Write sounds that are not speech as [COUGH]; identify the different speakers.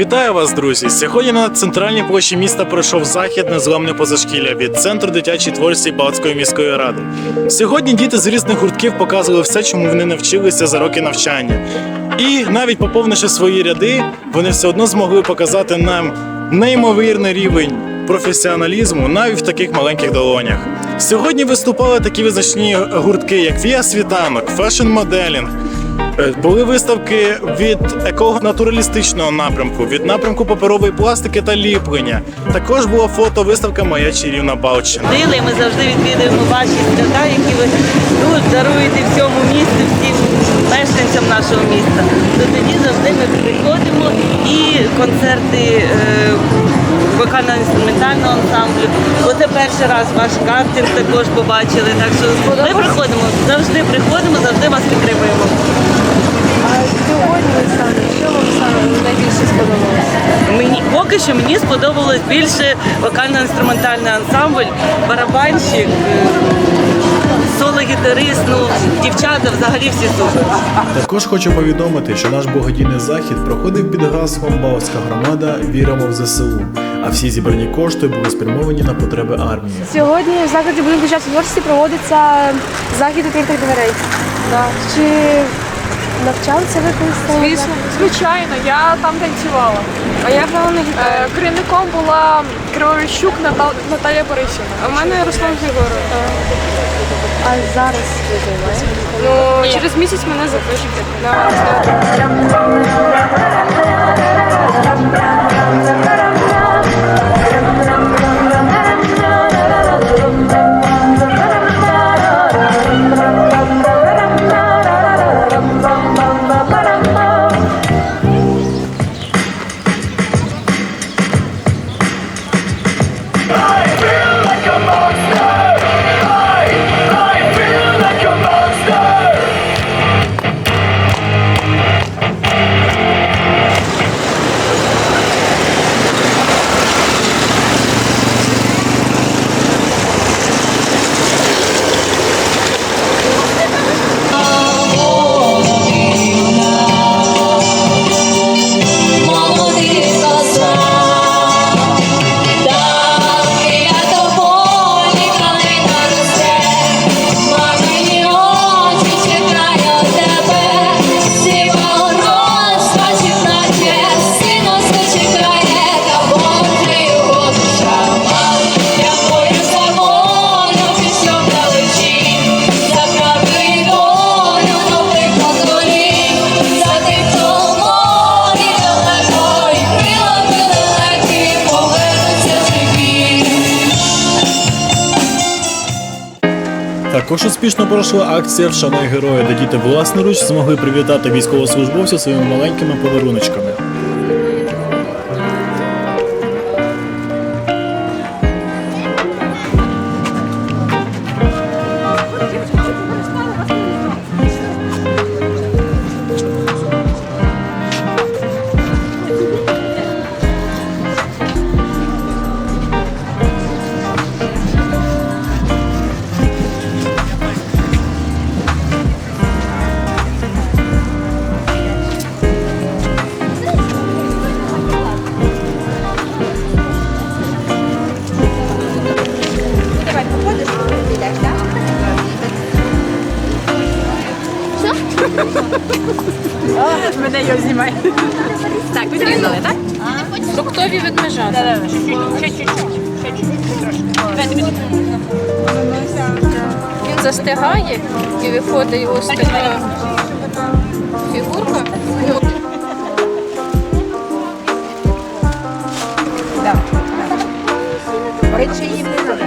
Speaker 1: Вітаю вас, друзі! Сьогодні на центральній площі міста пройшов захід незламне позашкілля від центру дитячої творчості Балтської міської ради. Сьогодні діти з різних гуртків показували все, чому вони навчилися за роки навчання. І навіть поповнивши свої ряди, вони все одно змогли показати нам неймовірний рівень професіоналізму навіть в таких маленьких долонях. Сьогодні виступали такі визначні гуртки, як Віа Світанок, Фешн Моделінг. Е, Були виставки від еконатуралістичного напрямку, від напрямку паперової пластики та ліплення. Також була фотовиставка Моя чарівна Балтщина.
Speaker 2: Ходили, і ми завжди відвідуємо ваші свята, які ви тут даруєте всьому місту, всім мешканцям нашого міста. То тоді завжди ми приходимо і концерти е, вокально-інструментального ансамблю. Оце перший раз ваш картинг також побачили. Так що ми приходимо, завжди приходимо, завжди вас підтримуємо.
Speaker 3: А сьогодні саме, що вам саме найбільше сподобалося?
Speaker 2: Мені поки що мені сподобалось більше вокально-інструментальний ансамбль, барабанщик, е, соло-гітарист, ну, дівчата взагалі всі супер.
Speaker 1: Також хочу повідомити, що наш благодійний захід проходив під гаслом Балтська громада Віримо в ЗСУ. А всі зібрані кошти були спрямовані на потреби армії.
Speaker 3: Сьогодні в закладі будинку дитячої творчості проводиться захід відкритих дверей. Да. Чи навчалися ви колись?
Speaker 4: Звісно, звичайно, я там танцювала.
Speaker 3: А як вам на гітарі?
Speaker 4: Е, Керівником була Криворощук Ната- Наталія Борисівна. А в мене Руслан Григорович.
Speaker 3: А зараз ви займаєтесь?
Speaker 4: Ну, через місяць мене запишуть на
Speaker 1: Також успішно пройшла акція Вшануй героя, де діти власноруч змогли привітати військовослужбовців своїми маленькими подаруночками. [LAUGHS]
Speaker 4: Мене його знімає. Так, відрізали, так? Фруктові ведмежата. Він застигає і виходить ось така фігурка.
Speaker 5: Речі їм не треба.